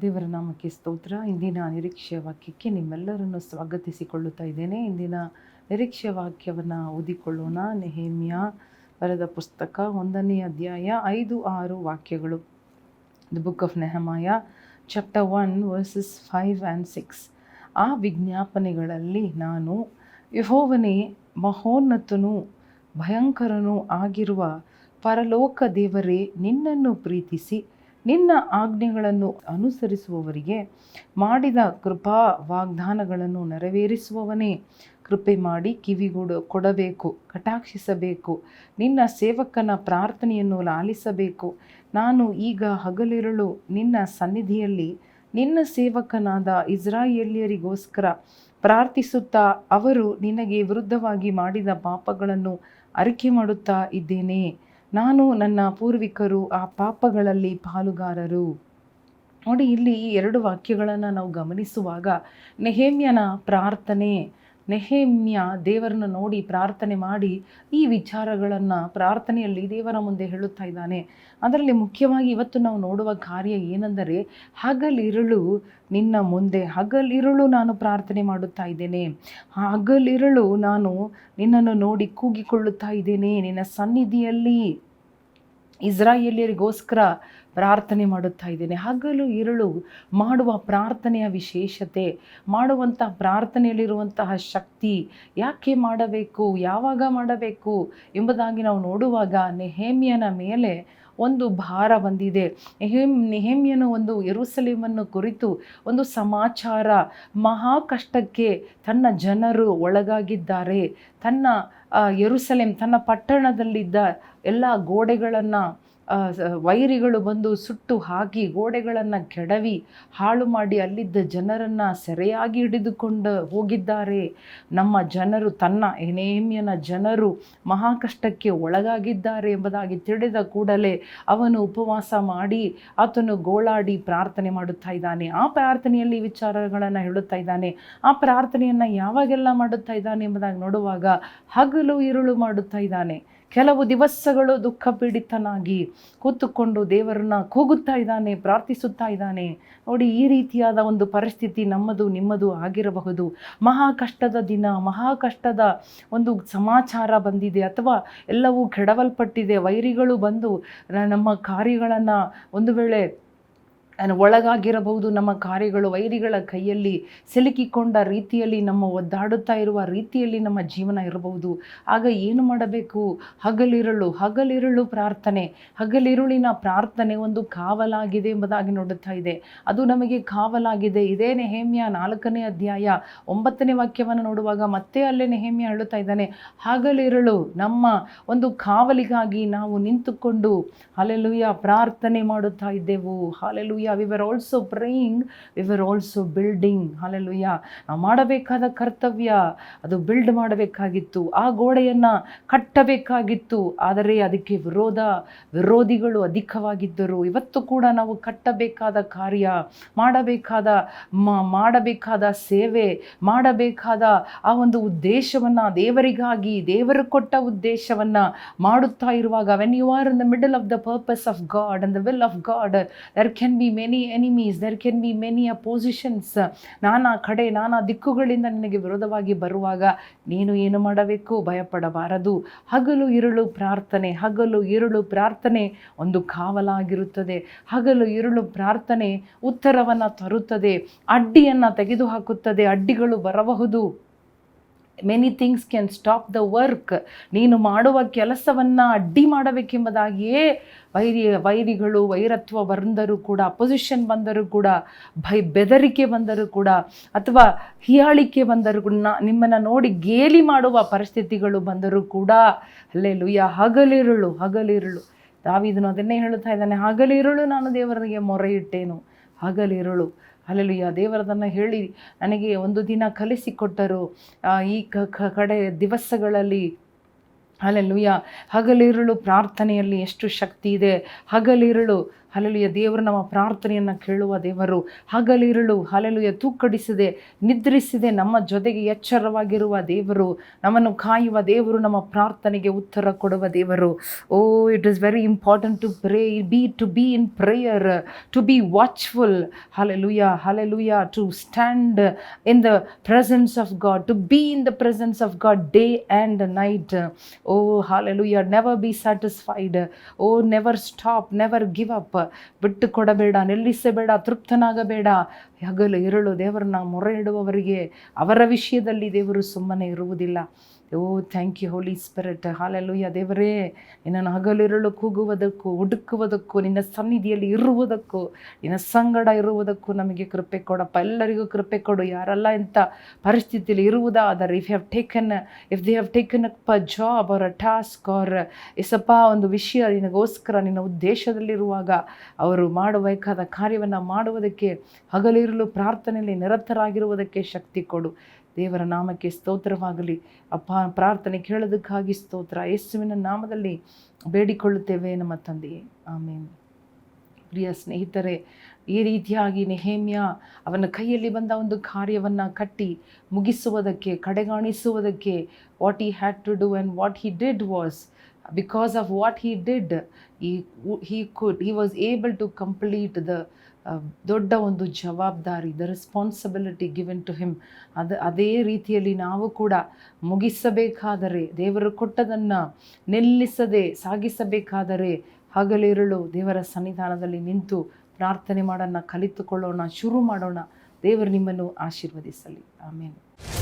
ದೇವರ ನಾಮಕ್ಕೆ ಸ್ತೋತ್ರ. ಇಂದಿನ ನಿರೀಕ್ಷೆಯ ವಾಕ್ಯಕ್ಕೆ ನಿಮ್ಮೆಲ್ಲರನ್ನು ಸ್ವಾಗತಿಸಿಕೊಳ್ಳುತ್ತಾ ಇದ್ದೇನೆ. ಇಂದಿನ ನಿರೀಕ್ಷೆಯ ವಾಕ್ಯವನ್ನು ಓದಿಕೊಳ್ಳೋಣ. ನೆಹೇಮ್ಯ ಬರೆದ ಪುಸ್ತಕ ಒಂದನೇ ಅಧ್ಯಾಯ ಐದು ಆರು ವಾಕ್ಯಗಳು. The book of Nehemiah chapter one verses five and six ಆ ವಿಜ್ಞಾಪನೆಗಳಲ್ಲಿ ನಾನು ಯಹೋವನೇ ಮಹೋನ್ನತನೂ ಭಯಂಕರನೂ ಆಗಿರುವ ಪರಲೋಕ ದೇವರೇ, ನಿನ್ನನ್ನು ಪ್ರೀತಿಸಿ ನಿನ್ನ ಆಜ್ಞೆಗಳನ್ನು ಅನುಸರಿಸುವವರಿಗೆ ಮಾಡಿದ ಕೃಪಾ ವಾಗ್ದಾನಗಳನ್ನು ನೆರವೇರಿಸುವವನೇ. ಕೃಪೆ ಮಾಡಿ ಕಿವಿಗೂಡು ಕೊಡಬೇಕು, ಕಟಾಕ್ಷಿಸಬೇಕು. ನಿನ್ನ ಸೇವಕನ ಪ್ರಾರ್ಥನೆಯನ್ನು ಲಾಲಿಸಬೇಕು. ನಾನು ಈಗ ಹಗಲಿರುಳು ನಿನ್ನ ಸನ್ನಿಧಿಯಲ್ಲಿ ನಿನ್ನ ಸೇವಕನಾದ ಇಸ್ರಾಯೇಲಿಯರಿಗೋಸ್ಕರ ಪ್ರಾರ್ಥಿಸುತ್ತಾ ಅವರು ನಿನಗೆ ವಿರುದ್ಧವಾಗಿ ಮಾಡಿದ ಪಾಪಗಳನ್ನು ಅರಿಕೆ ಮಾಡುತ್ತಾ ಇದ್ದೇನೆ. ನಾನು ನನ್ನ ಪೂರ್ವಿಕರು, ಆ ಪಾಪಗಳಲ್ಲಿ ಪಾಲುಗಾರರು. ನೋಡಿ, ಇಲ್ಲಿ ಈ ಎರಡು ವಾಕ್ಯಗಳನ್ನು ನಾವು ಗಮನಿಸುವಾಗ ನೆಹೇಮ್ಯನ ಪ್ರಾರ್ಥನೆ ನೆಹೇಮ್ಯ ದೇವರನ್ನು ನೋಡಿ ಪ್ರಾರ್ಥನೆ ಮಾಡಿ ಈ ವಿಚಾರಗಳನ್ನು ಪ್ರಾರ್ಥನೆಯಲ್ಲಿ ದೇವರ ಮುಂದೆ ಹೇಳುತ್ತಾ ಇದ್ದಾನೆ. ಅದರಲ್ಲಿ ಮುಖ್ಯವಾಗಿ ಇವತ್ತು ನಾವು ನೋಡುವ ಕಾರ್ಯ ಏನೆಂದರೆ, ಹಗಲಿರುಳು ನಿನ್ನ ಮುಂದೆ, ಹಗಲಿರುಳು ನಾನು ಪ್ರಾರ್ಥನೆ ಮಾಡುತ್ತಾ ಇದ್ದೇನೆ. ಹಗಲಿರುಳು ನಾನು ನಿನ್ನನ್ನು ನೋಡಿ ಕೂಗಿಕೊಳ್ಳುತ್ತಾ ಇದ್ದೇನೆ. ನಿನ್ನ ಸನ್ನಿಧಿಯಲ್ಲಿ ಇಸ್ರಾಯೇಲಿಯರಿಗೋಸ್ಕರ ಪ್ರಾರ್ಥನೆ ಮಾಡುತ್ತಾ ಇದ್ದೇನೆ. ಹಗಲು ಇರುಳು ಮಾಡುವ ಪ್ರಾರ್ಥನೆಯ ವಿಶೇಷತೆ ಮಾಡುವಂತಹ ಪ್ರಾರ್ಥನೆಯಲ್ಲಿರುವಂತಹ ಶಕ್ತಿ ಯಾಕೆ ಮಾಡಬೇಕು, ಯಾವಾಗ ಮಾಡಬೇಕು ಎಂಬುದಾಗಿ ನಾವು ನೋಡುವಾಗ ನೆಹೇಮಿಯನ ಮೇಲೆ ಒಂದು ಭಾರ ಬಂದಿದೆ. ನೆಹೇಮ್, ನೆಹೇಮಿಯನು ಒಂದು ಎರುಸಲೀಮನ್ನು ಕುರಿತು ಒಂದು ಸಮಾಚಾರ, ಮಹಾ ಕಷ್ಟಕ್ಕೆ ತನ್ನ ಜನರು ಒಳಗಾಗಿದ್ದಾರೆ. ತನ್ನ ಯರುಸಲೇಮ್ ತನ್ನ ಪಟ್ಟಣದಲ್ಲಿದ್ದ ಎಲ್ಲ ಗೋಡೆಗಳನ್ನು ವೈರಿಗಳು ಬಂದು ಸುಟ್ಟು ಹಾಕಿ ಗೋಡೆಗಳನ್ನು ಕೆಡವಿ ಹಾಳು ಮಾಡಿ ಅಲ್ಲಿದ್ದ ಜನರನ್ನು ಸೆರೆಯಾಗಿ ಹಿಡಿದುಕೊಂಡು ಹೋಗಿದ್ದಾರೆ. ನಮ್ಮ ಜನರು, ತನ್ನ ಎನೇಮಿಯನ ಜನರು ಮಹಾಕಷ್ಟಕ್ಕೆ ಒಳಗಾಗಿದ್ದಾರೆ ಎಂಬುದಾಗಿ ತಿಳಿದ ಕೂಡಲೇ ಅವನು ಉಪವಾಸ ಮಾಡಿ ಆತನು ಗೋಳಾಡಿ ಪ್ರಾರ್ಥನೆ ಮಾಡುತ್ತಾ ಇದ್ದಾನೆ. ಆ ಪ್ರಾರ್ಥನೆಯಲ್ಲಿ ವಿಚಾರಗಳನ್ನು ಹೇಳುತ್ತಾ ಇದ್ದಾನೆ. ಆ ಪ್ರಾರ್ಥನೆಯನ್ನು ಯಾವಾಗೆಲ್ಲ ಮಾಡುತ್ತಾ ಇದ್ದಾನೆ ಎಂಬುದಾಗಿ ನೋಡುವಾಗ ಹಗಲು, ಇರುಳು ಮಾಡುತ್ತಾ ಇದ್ದಾನೆ. ಕೆಲವು ದಿವಸಗಳು ದುಃಖ ಪೀಡಿತನಾಗಿ ಕೂತುಕೊಂಡು ದೇವರನ್ನ ಕೂಗುತ್ತಾ ಇದ್ದಾನೆ, ಪ್ರಾರ್ಥಿಸುತ್ತಾ ಇದ್ದಾನೆ. ನೋಡಿ, ಈ ರೀತಿಯಾದ ಒಂದು ಪರಿಸ್ಥಿತಿ ನಮ್ಮದು, ನಿಮ್ಮದು ಆಗಿರಬಹುದು. ಮಹಾ ಕಷ್ಟದ ದಿನ, ಮಹಾ ಕಷ್ಟದ ಒಂದು ಸಮಾಚಾರ ಬಂದಿದೆ ಅಥವಾ ಎಲ್ಲವೂ ಕೆಡವಲ್ಪಟ್ಟಿದೆ. ವೈರಿಗಳು ಬಂದು ನಮ್ಮ ಕಾರ್ಯಗಳನ್ನು ಒಂದು ವೇಳೆ ಒಳಗಾಗಿರಬಹುದು. ನಮ್ಮ ಕಾರ್ಯಗಳು ವೈರಿಗಳ ಕೈಯಲ್ಲಿ ಸಿಲುಕಿಕೊಂಡ ರೀತಿಯಲ್ಲಿ ನಮ್ಮ ಒದ್ದಾಡುತ್ತಾ ಇರುವ ರೀತಿಯಲ್ಲಿ ನಮ್ಮ ಜೀವನ ಇರಬಹುದು. ಆಗ ಏನು ಮಾಡಬೇಕು? ಹಗಲಿರುಳು ಹಗಲಿರುಳು ಪ್ರಾರ್ಥನೆ. ಹಗಲಿರುಳಿನ ಪ್ರಾರ್ಥನೆ ಒಂದು ಕಾವಲಾಗಿದೆ ಎಂಬುದಾಗಿ ನೋಡುತ್ತಾ ಇದೆ. ಅದು ನಮಗೆ ಕಾವಲಾಗಿದೆ. ಇದೇ ನೆಹೇಮ್ಯ ನಾಲ್ಕನೇ ಅಧ್ಯಾಯ ಒಂಬತ್ತನೇ ವಾಕ್ಯವನ್ನು ನೋಡುವಾಗ ಮತ್ತೆ ಅಲ್ಲೇ ನೆಹೇಮ್ಯ ಹೇಳುತ್ತಾ ಇದ್ದಾನೆ, ಹಗಲಿರುಳು, ನಮ್ಮ ಒಂದು ಕಾವಲಿಗಾಗಿ ನಾವು ನಿಂತುಕೊಂಡು ಹಾಲೆಲುಯ್ಯ ಪ್ರಾರ್ಥನೆ ಮಾಡುತ್ತಾ ಇದ್ದೆವು. Hallelujah we were also praying we were also building hallelujah ನಾವು ಮಾಡಬೇಕಾದ ಕರ್ತವ್ಯ, ಅದು ಬಿಲ್ಡ್ ಮಾಡಬೇಕಾಗಿತ್ತು. ಆ ಗೋಡೆಯನ್ನು ಕಟ್ಟಬೇಕಾಗಿತ್ತು. ಆದರೆ ಅದಕ್ಕೆ ವಿರೋಧ, ವಿರೋಧಿಗಳು ಅಧಿಕವಾಗಿದ್ದರು. ಇವತ್ತು ಕೂಡ ನಾವು ಕಟ್ಟಬೇಕಾದ ಕಾರ್ಯ, ಮಾಡಬೇಕಾದ ಮಾಡಬೇಕಾದ ಸೇವೆ, ಮಾಡಬೇಕಾದ ಆ ಒಂದು ಉದ್ದೇಶವನ್ನು, ದೇವರಿಗಾಗಿ, ದೇವರು ಕೊಟ್ಟ ಉದ್ದೇಶವನ್ನು ಮಾಡುತ್ತಾ ಇರುವಾಗ when you are in the middle of the purpose of God and the will of God there can be many enemies there can be many oppositions ನಾನಾ ಕಡೆ, ನಾನಾ ದಿಕ್ಕುಗಳಿಂದ ನಿನಗೆ ವಿರೋಧವಾಗಿ ಬರುವಾಗ ನೀನು ಏನು ಮಾಡಬೇಕು? ಭಯಪಡಬಾರದು. ಹಗಲು ಇರುಳು ಪ್ರಾರ್ಥನೆ, ಹಗಲು ಇರುಳು ಪ್ರಾರ್ಥನೆ ಒಂದು ಕಾವಲಾಗಿರುತ್ತದೆ. ಹಗಲು ಇರುಳು ಪ್ರಾರ್ಥನೆ ಉತ್ತರವನ್ನು ತರುತ್ತದೆ. ಅಡ್ಡಿಯನ್ನು ತೆಗೆದುಹಾಕುತ್ತದೆ. ಅಡ್ಡಿಗಳು ಬರಬಹುದು. Many things can stop the work ನೀನು ಮಾಡುವ ಕೆಲಸವನ್ನು ಅಡ್ಡಿ ಮಾಡಬೇಕೆಂಬುದಾಗಿಯೇ ವೈರಿ, ವೈರಿಗಳು, ವೈರತ್ವ ಬಂದರೂ ಕೂಡ ಅಪೊಸಿಷನ್ ಬಂದರೂ ಕೂಡ, ಭೈ, ಬೆದರಿಕೆ ಬಂದರೂ ಕೂಡ, ಅಥವಾ ಹಿಯಾಳಿಕೆ ಬಂದರೂ ಕೂಡ ನಿಮ್ಮನ್ನು ನೋಡಿ ಗೇಲಿ ಮಾಡುವ ಪರಿಸ್ಥಿತಿಗಳು ಬಂದರೂ ಕೂಡ ಅಲ್ಲೇ ಲುಯ್ಯ ಹಗಲಿರುಳು ಹಗಲಿರುಳು. ದಾವಿದನು ಅದನ್ನೇ ಹೇಳುತ್ತಾ ಇದ್ದಾನೆ, ಹಗಲಿರುಳು ನಾನು ದೇವರಿಗೆ ಮೊರೆ ಇಟ್ಟೇನು ಹಗಲಿರುಳು. ಅಲ್ಲೆಲ್ಲುಯ್ಯ ದೇವರದನ್ನು ಹೇಳಿ ನನಗೆ ಒಂದು ದಿನ ಕಲಿಸಿಕೊಟ್ಟರು ಈ ಕಡೆ ದಿವಸಗಳಲ್ಲಿ ಅಲ್ಲೆಲ್ಲುಯ್ಯ ಹಗಲಿರುಳು ಪ್ರಾರ್ಥನೆಯಲ್ಲಿ ಎಷ್ಟು ಶಕ್ತಿ ಇದೆ. ಹಗಲಿರುಳು ಹಲಲುಯ ದೇವರು ನಮ್ಮ ಪ್ರಾರ್ಥನೆಯನ್ನು ಕೇಳುವ ದೇವರು. ಹಗಲಿರುಳು ಹಲಲುಯ ತೂಕಡಿಸದೆ, ನಿದ್ರಿಸಿದೆ ನಮ್ಮ ಜೊತೆಗೆ ಎಚ್ಚರವಾಗಿರುವ ದೇವರು. ನಮ್ಮನ್ನು ಕಾಯುವ ದೇವರು, ನಮ್ಮ ಪ್ರಾರ್ಥನೆಗೆ ಉತ್ತರ ಕೊಡುವ ದೇವರು. ಓ it is very important to pray be to be in prayer to be watchful hallelujah hallelujah to stand in the presence of God to be in the presence of God day and night oh hallelujah never be satisfied oh never stop never give up ಬಿಟ್ಟು ಕೊಡಬೇಡ ನಿಲ್ಲಿಸಬೇಡ ತೃಪ್ತನಾಗಬೇಡ. ಹಗಲು ಇರಳು ದೇವರನ್ನ ಮೊರೆ ಇಡುವವರಿಗೆ ಅವರ ವಿಷಯದಲ್ಲಿ ದೇವರು ಸುಮ್ಮನೆ ಇರುವುದಿಲ್ಲ. ಓ thank you Holy Spirit hallelujah ದೇವರೇ, ನಿನ್ನನ್ನು ಹಗಲಿರುಳು ಕೂಗುವುದಕ್ಕೂ ಹುಡುಕುವುದಕ್ಕೂ, ನಿನ್ನ ಸನ್ನಿಧಿಯಲ್ಲಿ ಇರುವುದಕ್ಕೂ, ನಿನ್ನ ಸಂಗಡ ಇರುವುದಕ್ಕೂ ನಮಗೆ ಕೃಪೆ ಕೊಡಪ್ಪ. ಎಲ್ಲರಿಗೂ ಕೃಪೆ ಕೊಡು. ಯಾರೆಲ್ಲ ಇಂಥ ಪರಿಸ್ಥಿತಿಯಲ್ಲಿ ಇರುವುದಾದರೆ if have taken if they have taken up job or a task or Yesappa ಒಂದು ವಿಷಯ ನಿನಗೋಸ್ಕರ, ನಿನ್ನ ಉದ್ದೇಶದಲ್ಲಿರುವಾಗ ಅವರು ಮಾಡಬೇಕಾದ ಕಾರ್ಯವನ್ನು ಮಾಡುವುದಕ್ಕೆ ಹಗಲಿರಲು ಪ್ರಾರ್ಥನೆಯಲ್ಲಿ ನಿರತರಾಗಿರುವುದಕ್ಕೆ ಶಕ್ತಿ ಕೊಡು. ದೇವರ ನಾಮಕ್ಕೆ ಸ್ತೋತ್ರವಾಗಲಿ. ಅಪ್ಪ, ಪ್ರಾರ್ಥನೆ ಕೇಳೋದಕ್ಕಾಗಿ ಸ್ತೋತ್ರ. ಯೇಸುವಿನ ನಾಮದಲ್ಲಿ ಬೇಡಿಕೊಳ್ಳುತ್ತೇವೆ ನಮ್ಮ ತಂದೆಯೇ. ಆಮೇಲೆ ಪ್ರಿಯ ಸ್ನೇಹಿತರೆ, ಈ ರೀತಿಯಾಗಿ ನೆಹೇಮ್ಯ ಅವನ ಕೈಯಲ್ಲಿ ಬಂದ ಒಂದು ಕಾರ್ಯವನ್ನು ಕಟ್ಟಿ ಮುಗಿಸುವುದಕ್ಕೆ, ಕಡೆಗಾಣಿಸುವುದಕ್ಕೆ what he had to do and what he did was because of what he did he he could he was able to complete the ದೊಡ್ಡ ಒಂದು ಜವಾಬ್ದಾರಿ the responsibility given to him ಅದು, ಅದೇ ರೀತಿಯಲ್ಲಿ ನಾವು ಕೂಡ ಮುಗಿಸಬೇಕಾದರೆ, ದೇವರು ಕೊಟ್ಟದನ್ನು ನಿಲ್ಲಿಸದೆ ಸಾಗಿಸಬೇಕಾದರೆ ಹಗಲಿರುಳು ದೇವರ ಸನ್ನಿಧಾನದಲ್ಲಿ ನಿಂತು ಪ್ರಾರ್ಥನೆ ಮಾಡೋಣ, ಕಲಿತುಕೊಳ್ಳೋಣ, ಶುರು ಮಾಡೋಣ. ದೇವರು ನಿಮ್ಮನ್ನು ಆಶೀರ್ವದಿಸಲಿ. ಆಮೇಲೆ